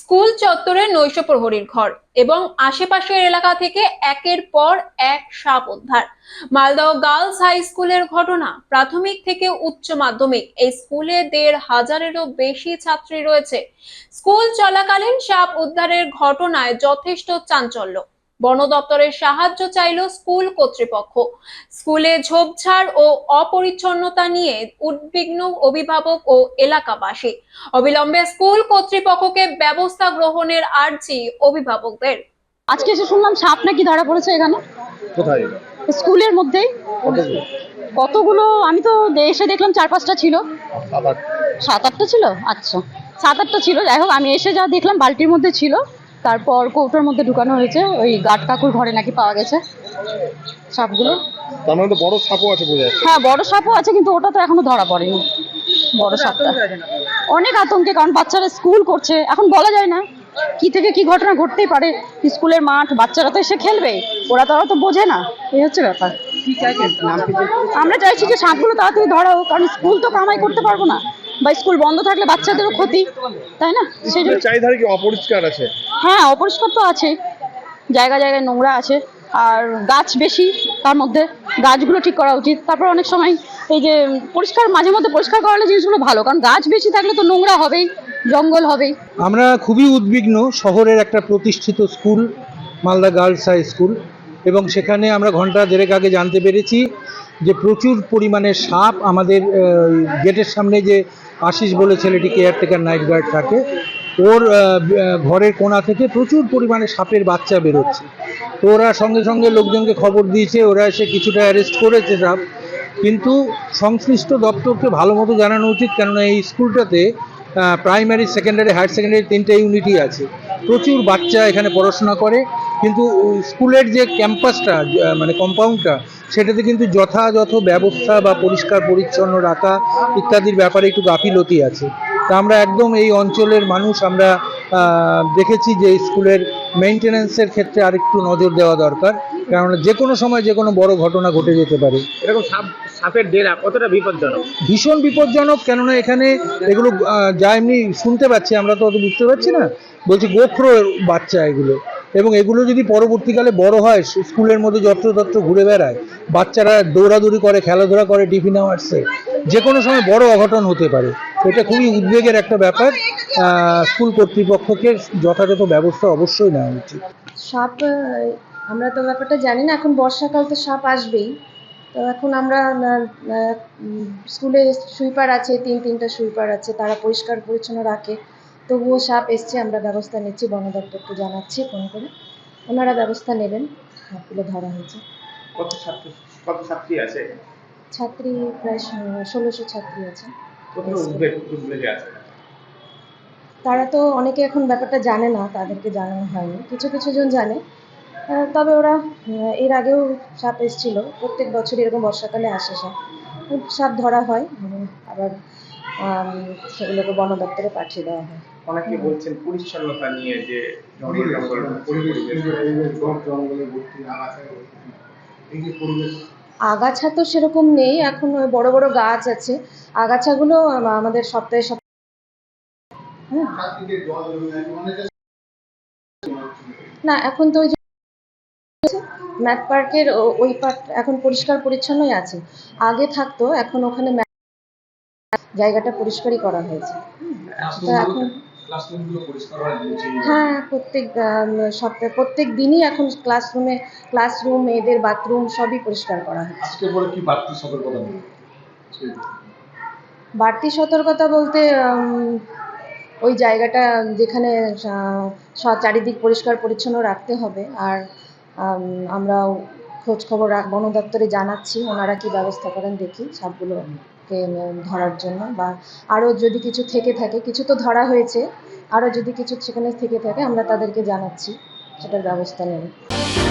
School চত্বরে নৈশ প্রহরীর ঘর এবং আশেপাশের এলাকা থেকে একের পর এক সাপ উদ্ধার। মালদহ গার্লস হাই স্কুলের ঘটনা প্রাথমিক থেকে উচ্চ মাধ্যমিক। এই স্কুলে দেড় হাজারেরও বেশি ছাত্রী রয়েছে। স্কুল চলাকালীন সাপ উদ্ধারের ঘটনায় যথেষ্ট চাঞ্চল্য। বন দপ্তরের সাহায্য চাইল স্কুল কর্তৃপক্ষ। স্কুলে ঝোপঝাড় ও অপরিচ্ছন্নতা নিয়ে উদ্বিগ্ন অভিভাবক ও এলাকাবাসী। অবিলম্বে স্কুল কর্তৃপক্ষকে ব্যবস্থা গ্রহণের আর্জি অভিভাবকদের। আজকে এসে শুনলাম সাপ নাকি ধরা পড়েছে এখানে। কোথায় স্কুলের মধ্যেই কতগুলো? আমি তো এসে দেখলাম চার পাঁচটা ছিল। সাত আটটা ছিল? আচ্ছা। সাত আটটা ছিল। যাই হোক আমি এসে যা দেখলাম বালতির মধ্যে ছিল। তারপর কৌটোর মধ্যে ঢুকানো হয়েছে ওই গার্ড কাকুর ঘরে নাকি পাওয়া গেছে সাপগুলো। তার মানে তো বড় সাপও আছে বোঝা যাচ্ছে। হ্যাঁ বড় সাপও আছে কিন্তু ওটা তো এখনও ধরা পড়েনি বড় সাপটা। অনেক আতঙ্কে কারণ বাচ্চারা স্কুল করছে এখন বলা যায় না কি থেকে কি ঘটনা ঘটতেই পারে। স্কুলের মাঠ বাচ্চারা তো এসে খেলবে ওরা তারা তো বোঝে না এই হচ্ছে ব্যাপার। আমরা চাইছি যে সাপগুলো তাড়াতাড়ি ধরা হোক কারণ স্কুল তো কামাই করতে পারব না। বা স্কুল বন্ধ থাকলে বাচ্চাদেরও ক্ষতি তাই না? সেই জন্য চারিধারে কি অপরিষ্কার আছে? হ্যাঁ অপরিষ্কার তো আছে। জায়গা জায়গায় নোংরা আছে। আর গাছ বেশি তার মধ্যে গাছগুলো ঠিক করা উচিত। তারপর অনেক সময় এই যে পরিষ্কার মাঝে মধ্যে পরিষ্কার করালে জিনিসগুলো ভালো। কারণ গাছ বেশি থাকলে তো নোংরা হবেই জঙ্গল হবেই। আমরা খুবই উদ্বিগ্ন শহরের একটা প্রতিষ্ঠিত school Malda girls high school. এবং সেখানে আমরা ঘণ্টা দেড়েক আগে জানতে পেরেছি যে প্রচুর পরিমাণে সাপ আমাদের গেটের সামনে যে আশিস বলে ছেলেটি কেয়ারটেকার নাইট গার্ড থাকে, ওর ঘরের কোণা থেকে প্রচুর পরিমাণে সাপের বাচ্চা বেরোচ্ছে। তো ওরা সঙ্গে সঙ্গে লোকজনকে খবর দিয়েছে, ওরা এসে কিছুটা অ্যারেস্ট করেছে সাপ, কিন্তু সংশ্লিষ্ট দপ্তরকে ভালো মতো জানানো উচিত, কেননা এই স্কুলটাতে প্রাইমারি সেকেন্ডারি হায়ার সেকেন্ডারি তিনটে ইউনিটই আছে। প্রচুর বাচ্চা এখানে পড়াশোনা করে কিন্তু স্কুলের যে ক্যাম্পাসটা মানে কম্পাউন্ডটা সেটাতে কিন্তু যথাযথ ব্যবস্থা বা পরিষ্কার পরিচ্ছন্ন রাখা ইত্যাদির ব্যাপারে একটু গাফিলতি আছে। তা আমরা একদম এই অঞ্চলের মানুষ আমরা দেখেছি যে স্কুলের মেনটেন্যান্সের ক্ষেত্রে আরেকটু নজর দেওয়া দরকার কেননা যে কোনো সময় যে কোনো বড় ঘটনা ঘটে যেতে পারে। এরকম সাপ সাপের ডেরা কতটা বিপজ্জনক? ভীষণ বিপজ্জনক কেননা এখানে এগুলো যা এমনি শুনতে পাচ্ছি আমরা তো অত বুঝতে পারছি না। বলছি গোখরো বাচ্চা এগুলো। এবং এগুলো যদি পরবর্তীকালে বড় হয় স্কুলের মধ্যে যত্রতত্র ঘুরে বেড়ায়, বাচ্চারা দৌড়াদৌড়ি করে, খেলাধুলা করে, টিফিন আওয়ার্সে যে কোনো সময় বড় অঘটন হতে পারে। এটা খুবই উদ্বেগের একটা ব্যাপার। স্কুল কর্তৃপক্ষকে যথাযথ ব্যবস্থা অবশ্যই নেওয়া উচিত। সাপ আমরা তো ব্যাপারটা জানি না, এখন বর্ষাকাল তো সাপ আসবেই। তো এখন আমরা স্কুলে সুইপার আছে তিন তিনটা সুইপার আছে, তারা পরিষ্কার পরিচ্ছন্ন রাখে। তবুও সাপ এসছে আমরা ব্যবস্থা নিচ্ছি বন দপ্তরকে জানাচ্ছি ফোন করে। ওনারা ব্যবস্থা নেবেন সাপগুলো ধরা হয়েছে। কত ছাত্র কত ছাত্রী আছে? ছাত্রী প্রায় ষোলোশো ছাত্রী আছে। তারা তো অনেকে এখন ব্যাপারটা জানে না তাদেরকে জানানো হয়নি। কিছু কিছু জন জানে। তবে ওরা এর আগেও সাপ এসেছিল। প্রত্যেক বছর এরকম বর্ষাকালে আসে সাপ। সাপ ধরা হয় আবার সেগুলোকে বন দপ্তরে পাঠিয়ে দেওয়া হয়। অনেকে বলছেন পরিচ্ছন্নতা নিয়ে যে জঙ্গল জঙ্গল আগাছা তো সেরকম নেই এখন বড় বড় গাছ আছে। আগাছাগুলো আম- আমাদের সপ্তাহে সপ্তাহে না এখন তো ওই যে ম্যাথ পার্কের ওই পার্ট এখন পরিষ্কার পরিচ্ছন্নই আছে। আগে থাকতো এখন ওখানে জায়গাটা পরিষ্কারই করা হয়েছে। তো এখন হ্যাঁ প্রত্যেক সপ্তাহে প্রত্যেক দিনই এখন ক্লাসরুমে ক্লাসরুম মেয়েদের বাথরুম সবই পরিষ্কার করা হয় আজকে পরে কি বাড়তি সতর্কতা বাড়তি সতর্কতা বলতে ওই জায়গাটা যেখানে চারিদিক পরিষ্কার পরিচ্ছন্ন রাখতে হবে। আর আমরা খোঁজ খবর বন দপ্তরে জানাচ্ছি ওনারা কি ব্যবস্থা করেন দেখি সবগুলো ধরার জন্য বা আরও যদি কিছু থেকে থাকে, কিছু তো ধরা হয়েছে আরও যদি কিছু সেখানে থেকে থাকে, আমরা তাদেরকে জানাচ্ছি, সেটার ব্যবস্থা নেব